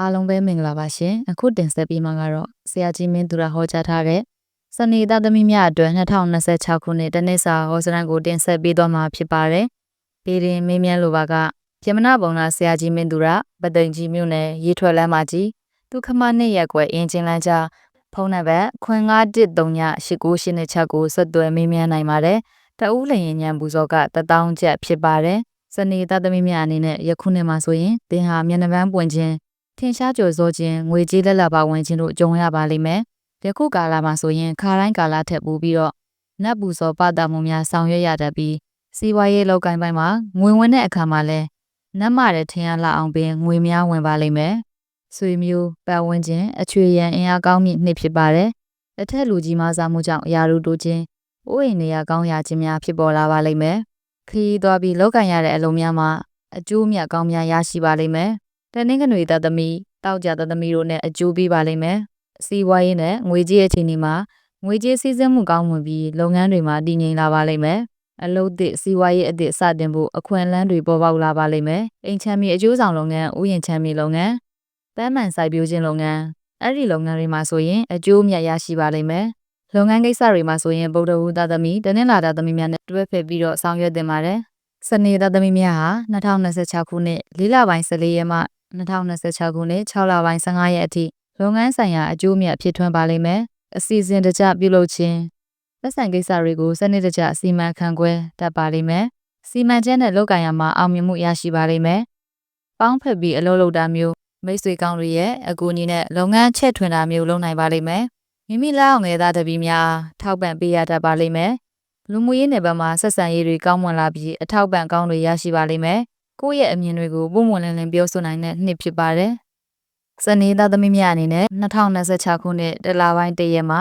အားလုံးပဲမင်္ဂလာပါရှင်အခုတင်ဆက်ပေးမှာကတော့ဆရာကြီးမင်းသူရဟောကြားထားတဲ့စနေသားသမီးများအတွက်2026ခုနှစ်တနစ်စာဟောစရန်ကိုတင်ဆက်ပေးသွားမှာဖြစ်ပါတယ်ပြည်ရင်မင်းမြန်းလိုပါကပြမနာပုံနာဆရာကြီးမင်းသူရပသိမ်ကြီးမြို့နယ်ရေထွက်လမ်းမှာကြီးဒုက္ခမနှစ်ရက်ကွယ်အင်းချင်းလမ်းကြားဖုန်းနံပါတ်09138986ကိုဆက်သွယ်မေးမြန်းနိုင်ပါတယ်တအူးလျင်ညံပူဇော်က1000ကျပ်ဖြစ်ပါတယ်စနေသားသမီးများအနေနဲ့ယခုနှစ်မှာဆိုရင်သင်ဟာမျက်နှာပန်းပွင့်ခြင်း ထင်ရှားကြော်စောခြင်းငွေကြေးလက်လက်ပါဝင်ခြင်းတို့ကြုံရပါလိမ့်မယ်။ယခုကာလမှာဆိုရင်ခါတိုင်းကာလထက်ပိုပြီးတော့နတ်ပူစောပတာမှုများဆောင်ရွက်ရတတ်ပြီးစီးပွားရေးလောက်ကိုင်းပိုင်းမှာငွေဝင်တဲ့အခါမှာလဲနတ်မတဲ့ထင်ရလောက်အောင်ပင်ငွေများဝင်ပါလိမ့်မယ်။ဆွေမျိုးပတ်ဝန်းကျင်အချွေရန်အင်အားကောင်းမြင့်နှစ်ဖြစ်ပါတယ်။တစ်ထက်လူကြီးမစားမှုကြောင့်အရာတို့တိုးခြင်းအိုးအိမ်နေရာကောင်းရာခြင်းများဖြစ်ပေါ်လာပါလိမ့်မယ်။ခရီးသွားပြီးလောက်ကန်ရတဲ့အလုံးများမှာအကျိုးမြတ်ကောင်းများရရှိပါလိမ့်မယ်။ တနင်္ဂနွေသားသမီးတောက်ကြသသမီးတို့နဲ့အကျိုးပေးပါလိမ့်မယ်။စီးပွားရေးနဲ့ငွေကြေးအခြေအနေမှာငွေကြေးစည်းစိမ်မှုကောင်းမွန်ပြီးလုပ်ငန်းတွေမှာတည်ငြိမ်လာပါလိမ့်မယ်။အလုပ်သစ်စီးပွားရေးအသစ်စတင်ဖို့အခွင့်အလမ်းတွေပေါ်ပေါက်လာပါလိမ့်မယ်။အိမ်ချမ်းမြေအကျိုးဆောင်လုပ်ငန်း၊ဥယျာဉ်ချမ်းမြေလုပ်ငန်း၊ပန်းမှန်စိုက်ပျိုးခြင်းလုပ်ငန်းအဲ့ဒီလုပ်ငန်းတွေမှာဆိုရင်အကျိုးမြတ်ရရှိပါလိမ့်မယ်။လုပ်ငန်းကိစ္စတွေမှာဆိုရင်ဗုဒ္ဓဟူသားသမီးတနင်္လာသားသမီးများနဲ့တွဲဖက်ပြီးတော့ဆောင်ရွက်တင်ပါတယ်။စနေသားသမီးများဟာ2026ခုနှစ်၄လပိုင်း14ရက်မှ 2026ခုနှစ်6လပိုင်း15ရက်အထိလုပ်ငန်းဆိုင်ရာအကျိုးမြတ်ဖြစ်ထွန်းပါလိမ့်မယ်။အစီအစဉ်တကျပြုလုပ်ခြင်းသက်ဆိုင်ကိစ္စတွေကိုစနစ်တကျစီမံခန့်ခွဲတတ်ပါလိမ့်မယ်။စီမံချက်နဲ့လုပ်ကိုင်ရမှာအောင်မြင်မှုရရှိပါလိမ့်မယ်။ပေါင်းဖက်ပြီးအလုပ်လုပ်တာမျိုးမိတ်ဆွေကောင်းတွေရဲ့အကူအညီနဲ့လုပ်ငန်းချက်ထွင်တာမျိုးလုပ်နိုင်ပါလိမ့်မယ်။မိမိလက်အောင်ငယ်သားတပီးများထောက်ပံ့ပေးရတတ်ပါလိမ့်မယ်။လူမှုရေးနယ်ပယ်မှာဆက်ဆံရေးတွေကောင်းမွန်လာပြီးအထောက်ပံ့ကောင်းတွေရရှိပါလိမ့်မယ်။ ကိုယ့်ရဲ့အမြင်တွေကိုပုံမှန်လင်းလင်းပြောဆိုနိုင်တဲ့နှစ်ဖြစ်ပါတယ်။စနေသားသမီးများအနေနဲ့2026ခုနှစ်တလပိုင်းတရက်မှ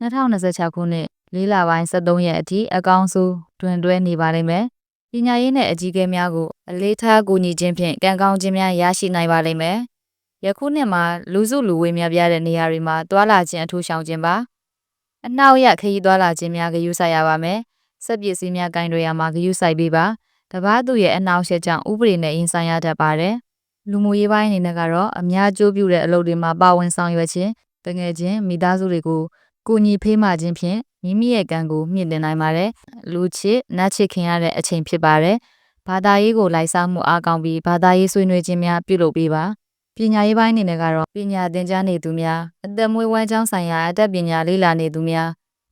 2026ခုနှစ်လေးလပိုင်း23ရက်အထိအကောင်းဆုံးတွင်တွဲနေပါလိမ့်မယ်။ပညာရေးနဲ့အကြီးအကဲများကိုအလေးထားကူညီခြင်းဖြင့်ကံကောင်းခြင်းများရရှိနိုင်ပါလိမ့်မယ်။ယခုနှစ်မှာလူစုလူဝေးများပြတဲ့နေရာတွေမှာတွာလာခြင်းအထူးရှောင်ခြင်းပါ။အနှောက်ရခရီးတွာလာခြင်းများဂရုစိုက်ရပါမယ်။စက်ပစ္စည်းများကင်တွေရမှာဂရုစိုက်ပေးပါ။ တပားသူရဲ့အနှောက်အယှက်ကြောင့်ဥပဒေနဲ့ရင်ဆိုင်ရတတ်ပါတယ်။လူမှုရေးပိုင်းအနေနဲ့ကတော့အများကျိုးပြုတဲ့အလုပ်တွေမှာပါဝင်ဆောင်ရွက်ခြင်းတငယ်ချင်းမိသားစုတွေကိုကိုညီဖေးမှခြင်းဖြင့်မိမိရဲ့ကံကိုမြင့်တင်နိုင်ပါတယ်။လူချစ်နတ်ချစ်ခင်ရတဲ့အချိန်ဖြစ်ပါတယ်။ဘာသာရေးကိုလိုက်စားမှုအားကောင်းပြီးဘာသာရေးဆွေးနွေးခြင်းများပြုလုပ်ပေးပါ။ပညာရေးပိုင်းအနေနဲ့ကတော့ပညာသင်ကြားနေသူများအသက်မွေးဝမ်းကျောင်းဆိုင်ရာအတတ်ပညာလေ့လာနေသူများ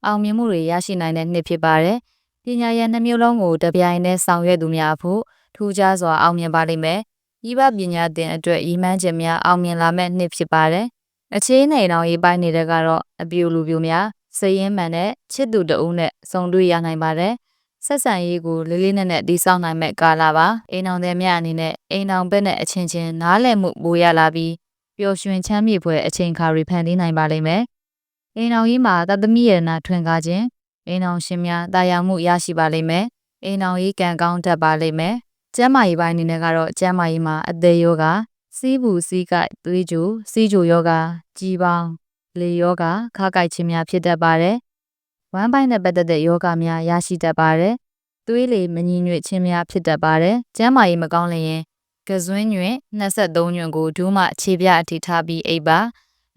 အောင်မြင်မှုတွေရရှိနိုင်တဲ့နှစ်ဖြစ်ပါတယ်။ ပညာရနှမျိုးလုံးကိုတပြိုင်တည်းဆောင်ရွက်သူများဖို့ထူးခြားစွာအောင်မြင်ပါလိမ့်မယ်။ဤပပညာသင်အတွက်ရည်မှန်းချက်များအောင်မြင်လာမဲ့နှစ်ဖြစ်ပါတယ်။အခြေအနေတော်ရေးပိုင်းနေတဲ့ကတော့အပြူလူပြူများစည်ရင်မှန်တဲ့ချစ်သူတဦးနဲ့ဆုံတွေ့ရနိုင်ပါတယ်။ဆက်ဆံရေးကိုလေးလေးနက်နက်တည်ဆောက်နိုင်မဲ့ကာလပါအိမ်အောင်တဲ့မြအနေနဲ့အိမ်အောင်ဘက်နဲ့အချင်းချင်းနားလည်မှုပိုရလာပြီးပျော်ရွှင်ချမ်းမြေဖွယ်အချိန်ခါတွေဖန်တီးနိုင်ပါလိမ့်မယ်။အိမ်အောင်ကြီးမှာတသမီးရနာထွင်ကားခြင်း အိမ်အောင်ရှင်များတာယာမှုရရှိပါလိမ့်မယ်။အိမ်အောင်ကြီးကံကောင်းတတ်ပါလိမ့်မယ်။ကျမ်းမာရေးပိုင်းအနေနဲ့ကတော့ကျမ်းမာရေးမှာအသေးယောဂစီးဘူးစီးကသွေးကြိုစီးကြိုယောဂကြီးပေါင်းလေယောဂခါကိုက်ခြင်းများဖြစ်တတ်ပါတယ်။ဝမ်းပိုင်းနဲ့ပတ်သက်တဲ့ယောဂများရရှိတတ်ပါတယ်။သွေးလေမညီညွတ်ခြင်းများဖြစ်တတ်ပါတယ်။ကျန်းမာရေးမကောင်းလျင်ကစွင်းညွင့်23ညွန့်ကိုဒူးမှခြေပြအထိထားပြီးအိပ်ပါ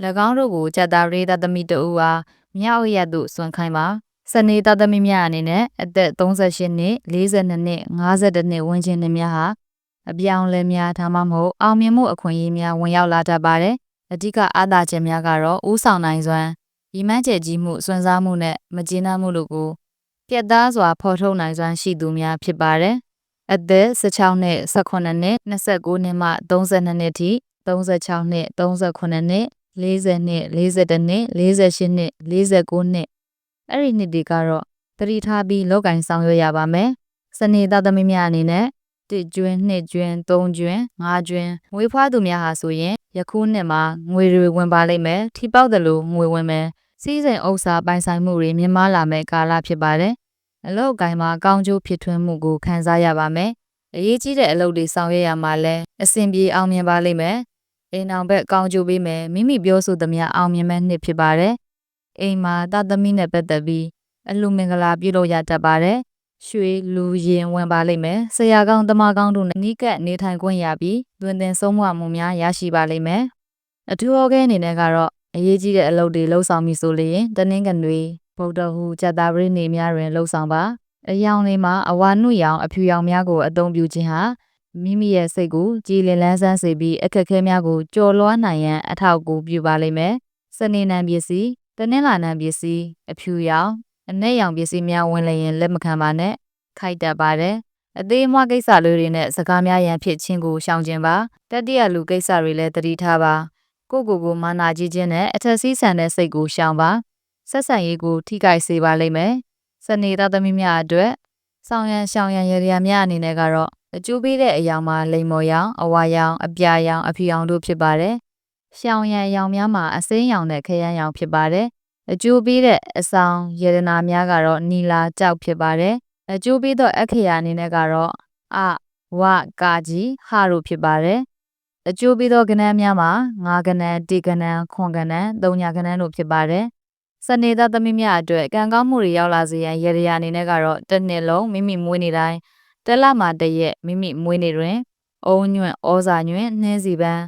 ၎င်းတို့ကိုကြက်သားရေးသားသမီးတို့အားမြောက်ရက်သို့ဆွန့်ခိုင်းပါ စနေသားသမီးများအနေနဲ့အသက်38နှစ်42နှစ်52နှစ်ဝန်းကျင်တွေများဟာအပြောင်းလဲများဒါမှမဟုတ်အောင်မြင်မှုအခွင့်အရေးများဝင်ရောက်လာတတ်ပါတယ်အဓိကအားသာချက်များကတော့ဥဆောင်နိုင်စွမ်းရီမန်းကျဲကြီးမှုစွမ်းစားမှုနဲ့မကျေနပ်မှုတို့ကိုပြတ်သားစွာဖော်ထုတ်နိုင်စွမ်းရှိသူများဖြစ်ပါတယ်။အသက်16နှစ်18နှစ်29နှစ်မှ32နှစ်ထိ36နှစ်38နှစ်40နှစ်42နှစ်48နှစ်49နှစ် အဲ့ဒီနှစ်တွေကတော့တတိထားပြီးလောက်ကင်ဆောင်ရွက်ရပါမယ်။စနေသားသမီးများအနေနဲ့တစ်ကျွန်းနှစ်ကျွန်းသုံးကျွန်းငါးကျွန်းငွေဖွားသူများဟာဆိုရင်ယခုနှစ်မှာငွေတွေဝင်ပါလိမ့်မယ်ထိပေါက်တယ်လို့ငွေဝင်မယ်စီးစိမ်ဥစ္စာပိုင်ဆိုင်မှုတွေမြင့်မားလာမယ့်ကာလဖြစ်ပါတယ်အလောက်ကိုင်းမှာကောင်းကျိုးဖြစ်ထွန်းမှုကိုခံစားရပါမယ်အရေးကြီးတဲ့အလုပ်တွေဆောင်ရွက်ရမှာလဲအဆင်ပြေအောင်မြင်ပါလိမ့်မယ်အိမ်အောင်ဘက်ကောင်းကျိုးပေးမယ်မိမိပြောဆိုသမျှအောင်မြင်မဲ့နှစ်ဖြစ်ပါတယ် အိမ်မှာတသမီးနဲ့ပတ်သက်ပြီးအလူမင်္ဂလာပြုလုပ်ရတတ်ပါတယ်ရွှေလူရင်ဝင်ပါလိမ့်မယ်ဆရာကောင်းတမကောင်းတို့နဲ့နီးကပ်နေထိုင်ခွင့်ရပြီးတွင်တင်ဆုံးမမှုများရရှိပါလိမ့်မယ်အထူးဩခဲအနေနဲ့ကတော့အရေးကြီးတဲ့အလုပ်တွေလှုပ်ဆောင်ပြီဆိုလျင်တနင်္ဂနွေဗုဒ္ဓဟူစက်တာပရိနေများတွင်လှုပ်ဆောင်ပါအယောင်လေးမှာအဝါနုရောင်အဖြူရောင်များကိုအသုံးပြုခြင်းဟာမိမိရဲ့စိတ်ကိုကြည်လင်လန်းဆန်းစေပြီးအခက်အခဲများကိုကျော်လွှားနိုင်ရန်အထောက်အကူပြုပါလိမ့်မယ်စနေနံပစ္စည်း တနင်္လာနံပစ္စည်းအဖြူရောင်အနက်ရောင်ပစ္စည်းများဝင်လျင်လက်မခံပါနဲ့ခိုက်တတ်ပါတယ်အသေးအမွှားကိစ္စလေးတွေနဲ့စကားများရန်ဖြစ်ခြင်းကိုရှောင်ကျဉ်ပါတတိယလူကိစ္စတွေလည်းသတိထားပါကိုယ့်ကိုယ်ကိုမာနာကြီးခြင်းနဲ့အထက်စီးဆန်တဲ့စိတ်ကိုရှောင်ပါဆက်ဆံရေးကိုထိခိုက်စေပါလိမ့်မယ်စနေသားသမီးများအတွက်ဆောင်ရန်ရှောင်ရန်ရေရာများအနေနဲ့ကတော့အကျိုးပေးတဲ့အရာမှာလိမ်မော်ရောင်အဝါရောင်အပြာရောင်အဖြူရောင်တို့ဖြစ်ပါတယ် ရှောင်ရန်ရောင်များမှာအစိမ်းရောင်နဲ့ခရမ်းရောင်ဖြစ်ပါတယ်အကျိုးပေးတဲ့အဆောင်ယေဒနာများကတော့နီလာကြောက်ဖြစ်ပါတယ်အကျိုးပေးသောအခရာအနေနဲ့ကတော့အဝကာကြီးဟာတို့ဖြစ်ပါတယ်အကျိုးပေးသောကဏ္ဍများမှာငါးကဏ္ဍတေကဏ္ဍခွန်ကဏ္ဍသုံးညာကဏ္ဍတို့ဖြစ်ပါတယ်စနေသားသမီးများအတွက်ကံကောင်းမှုတွေရောက်လာစေရန်ရေရရာအနေနဲ့ကတော့တစ်နှစ်လုံးမိမိမွေးနေ့တိုင်းတက်လာမှတရက်မိမိမွေးနေ့တွင်အုံညွန့်ဩဇာညွန့်နှင်းစီပန်း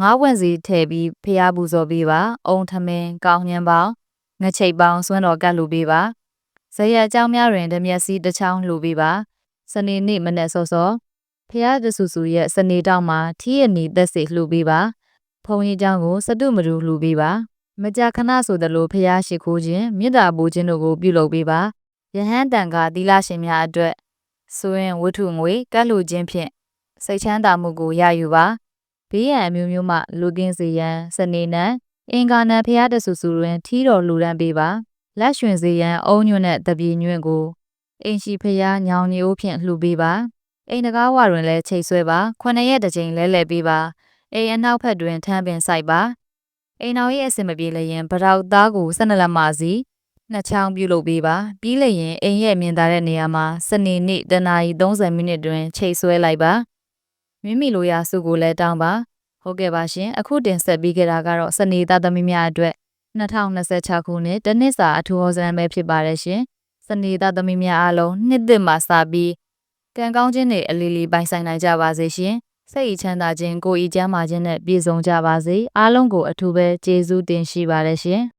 ငါးဝင့်စီထည့်ပြီးဖျားပူဇော်ပေးပါအုံထမင်းကောင်းညံပေါင်းငချိတ်ပေါင်းစွန်းတော်ကတ်လူပေးပါဇယအကြောင်းများတွင်တမျက်စီတစ်ချောင်းလှူပေးပါစနေနေ့မနေ့စောစောဖျားတဆူဆူရဲ့စနေတောက်မှာထီးရနီသက်စီလှူပေးပါဖုံကြီးเจ้าကိုစတုမရူလှူပေးပါမကြာခဏဆိုသလိုဖျားရှိခိုးခြင်းမေတ္တာပို့ခြင်းတို့ကိုပြုလုပ်ပေးပါယဟန်တန်ကသီလရှင်များအတွက်ဆိုရင်ဝတ္ထုငွေကတ်လူခြင်းဖြင့်စိတ်ချမ်းသာမှုကိုရယူပါ ဘေးရန်အမျိုးမျိုးမှလူကင်းစေရန်စနေနံအင်္ဂါနံဖျားတဆူဆူတွင်ထီးတော်လှူဒန်းပေးပါလက်ရွှင်စေရန်အုံညွန့်နဲ့တပြေညွန့်ကိုအင်ရှိဖျားညောင်ညိုးဖြင့်လှူပေးပါအိမ်တကားဝတွင်လည်းချိတ်ဆွဲပါခုနှစ်ရက်တစ်ကြိမ်လဲလှည့်ပေးပါအိမ်အနောက်ဘက်တွင်ထမ်းပင်ဆိုင်ပါအိမ်တော်ရဲ့အစင်မပြေလျင်ဗရောက်သားကို၁၂လက်မစီနှစ်ချောင်းပြုလုပ်ပေးပါပြီးလျင်အိမ်ရဲ့မြင်သာတဲ့နေရာမှာစနေနေ့တနာရီ30မိနစ်တွင်ချိတ်ဆွဲလိုက်ပါ မိမိလိုရာစုကိုလည်းတောင်းပါဟုတ်ကဲ့ပါရှင်အခုတင်ဆက်ပြီးကြတာကတော့စနေသားသမီးများအတွက်2026ခုနှစ်တနစ်စာအထူးဟောစံပဲဖြစ်ပါတယ်ရှင်စနေသားသမီးများအားလုံးနှစ်သစ်မှာစပြီးကံကောင်းခြင်းတွေအလီလီပိုင်ဆိုင်နိုင်ကြပါစေရှင်စိတ်ချမ်းသာခြင်းကိုယ်ဤကျမ်းမာခြင်းနဲ့ပြည့်စုံကြပါစေအားလုံးကိုအထူးပဲကျေးဇူးတင်ရှိပါတယ်ရှင်